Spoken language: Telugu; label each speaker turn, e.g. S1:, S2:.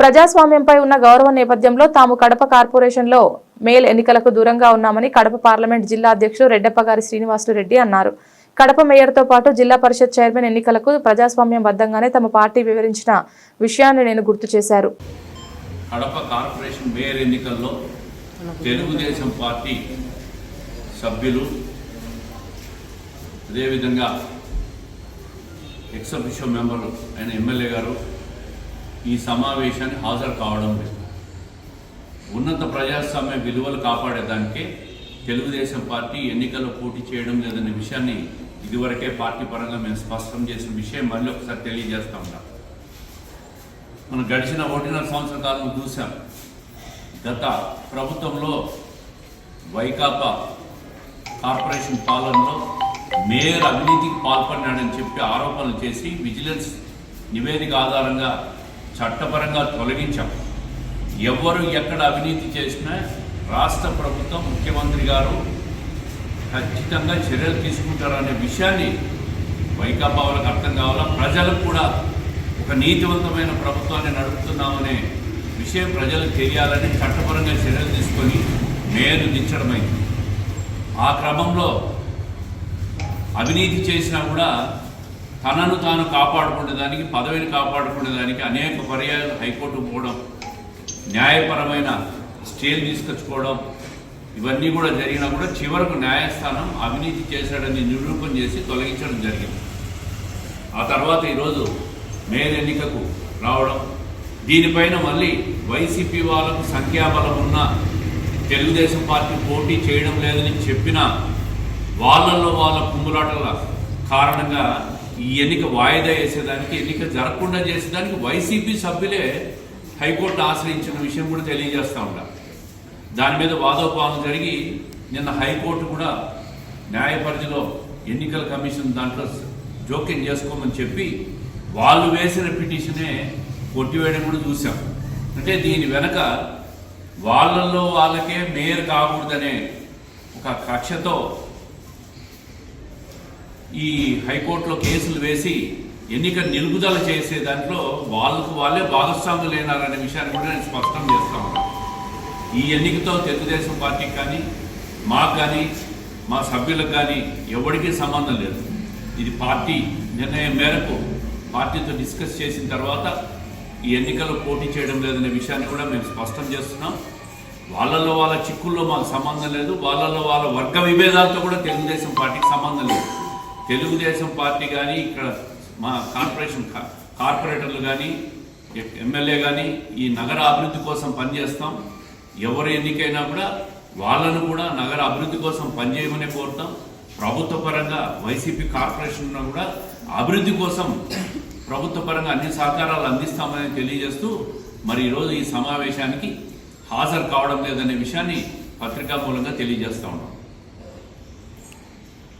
S1: ప్రజాస్వామ్యంపై ఉన్న గౌరవ నేపథ్యంలో తాము కడప కార్పొరేషన్లో మేల్ ఎన్నికలకు దూరంగా ఉన్నామని కడప పార్లమెంట్ జిల్లా అధ్యక్షుడు రెడ్డప్పగారి శ్రీనివాసులు రెడ్డి అన్నారు. కడప మేయర్తో పాటు జిల్లా పరిషత్ చైర్మన్ ఎన్నికలకు ప్రజాస్వామ్యం బద్దంగానే తమ పార్టీ వివరించిన విషయాన్ని నేను గుర్తు చేశారు.
S2: కడప కార్పొరేషన్ మేయర్ ఎన్నికల్లో తెలుగుదేశం పార్టీ సభ్యులు అదేవిధంగా ఎక్సఫిషియో మెంబర్ ఆయన ఎమ్మెల్యే గారు ఈ సమావేశానికి హాజరు కావడం లేదు. ఉన్నత ప్రజాస్వామ్య విలువలు కాపాడేదానికే తెలుగుదేశం పార్టీ ఎన్నికల్లో పోటీ చేయడం లేదనే విషయాన్ని ఇదివరకే పార్టీ పరంగా మేము స్పష్టం చేసిన విషయం మళ్ళీ ఒకసారి తెలియజేస్తా ఉన్నాం. మనం గడిచిన ఒకటిన్నర సంవత్సర కాలం చూసాం గత ప్రభుత్వంలో వైకాపా కార్పొరేషన్ పాలనలో మేయర్ అవినీతికి పాల్పడినాడని చెప్పి ఆరోపణలు చేసి విజిలెన్స్ నివేదిక ఆధారంగా చట్టపరంగా తొలగించాం. ఎవరు ఎక్కడ అవినీతి చేసినా రాష్ట్ర ప్రభుత్వం ముఖ్యమంత్రి గారు ఖచ్చితంగా చర్యలు తీసుకుంటారనే విషయాన్ని వైకాపా వాళ్ళకి అర్థం కావాలా? ప్రజలకు కూడా ఒక నీతివంతమైన ప్రభుత్వాన్ని నడుపుతున్నామనే విషయం ప్రజలకు తెలియాలని చట్టపరంగా చర్యలు తీసుకొని మేయర్ను దించడమైంది ఆ క్రమంలో అవినీతి చేసినా కూడా తనను తాను కాపాడుకునేదానికి పదవిని కాపాడుకునేదానికి అనేక పర్యాయాలు హైకోర్టు పోవడం న్యాయపరమైన స్టేలు తీసుకొచ్చుకోవడం ఇవన్నీ కూడా జరిగినా కూడా చివరకు న్యాయస్థానం అవినీతి చేశాడని నిరూపణ చేసి తొలగించడం జరిగింది. ఆ తర్వాత ఈరోజు మేయర్ ఎన్నికకు రావడం దీనిపైన మళ్ళీ వైసీపీ వాళ్ళకు సంఖ్యాబలం ఉన్న తెలుగుదేశం పార్టీ పోటీ చేయడం లేదని చెప్పిన వాళ్ళల్లో వాళ్ళ కుమ్ములాటల కారణంగా ఈ ఎన్నిక వాయిదా వేసేదానికి ఎన్నిక జరగకుండా చేసేదానికి వైసీపీ సభ్యులే హైకోర్టు ఆశ్రయించిన విషయం కూడా తెలియజేస్తా ఉంటా దాని మీద వాదోపాదం జరిగి నిన్న హైకోర్టు కూడా న్యాయ పరిధిలో ఎన్నికల కమిషన్ దాంట్లో జోక్యం చేసుకోమని చెప్పి వాళ్ళు వేసిన పిటిషనే కొట్టివేయడం కూడా చూసాం. అంటే దీని వెనక వాళ్ళల్లో వాళ్ళకే మేయర్ కాకూడదనే ఒక కక్షతో ఈ హైకోర్టులో కేసులు వేసి ఎన్నిక నిలుపుదల చేసే దాంట్లో వాళ్ళకు వాళ్ళే భాగస్వాములు లేనారనే విషయాన్ని కూడా నేను స్పష్టం చేస్తా ఈ ఎన్నికతో తెలుగుదేశం పార్టీకి కానీ మాకు కానీ మా సభ్యులకు కానీ ఎవరికీ సంబంధం లేదు. ఇది పార్టీ నిర్ణయం మేరకు పార్టీతో డిస్కస్ చేసిన తర్వాత ఈ ఎన్నికల్లో పోటీ చేయడం లేదనే విషయాన్ని కూడా మేము స్పష్టం చేస్తున్నాం. వాళ్ళల్లో వాళ్ళ చిక్కుల్లో మాకు సంబంధం లేదు. వాళ్ళల్లో వాళ్ళ వర్గ విభేదాలతో కూడా తెలుగుదేశం పార్టీకి సంబంధం లేదు. తెలుగుదేశం పార్టీ కానీ ఇక్కడ మా కార్పొరేషన్ కా- కార్పొరేటర్లు కానీ ఎమ్మెల్యే కానీ ఈ నగర అభివృద్ధి కోసం పనిచేస్తాం. ఎవరు ఎన్నికైనా కూడా వాళ్ళను కూడా నగర అభివృద్ధి కోసం పనిచేయమనే కోరుతాం. ప్రభుత్వ పరంగా వైసీపీ కార్పొరేషన్ కూడా అభివృద్ధి కోసం ప్రభుత్వ పరంగా అన్ని సహకారాలు అందిస్తామని తెలియజేస్తూ మరి ఈరోజు ఈ సమావేశానికి హాజరు కావడం లేదనే విషయాన్ని పత్రికా మూలంగా తెలియజేస్తా ఉన్నాం.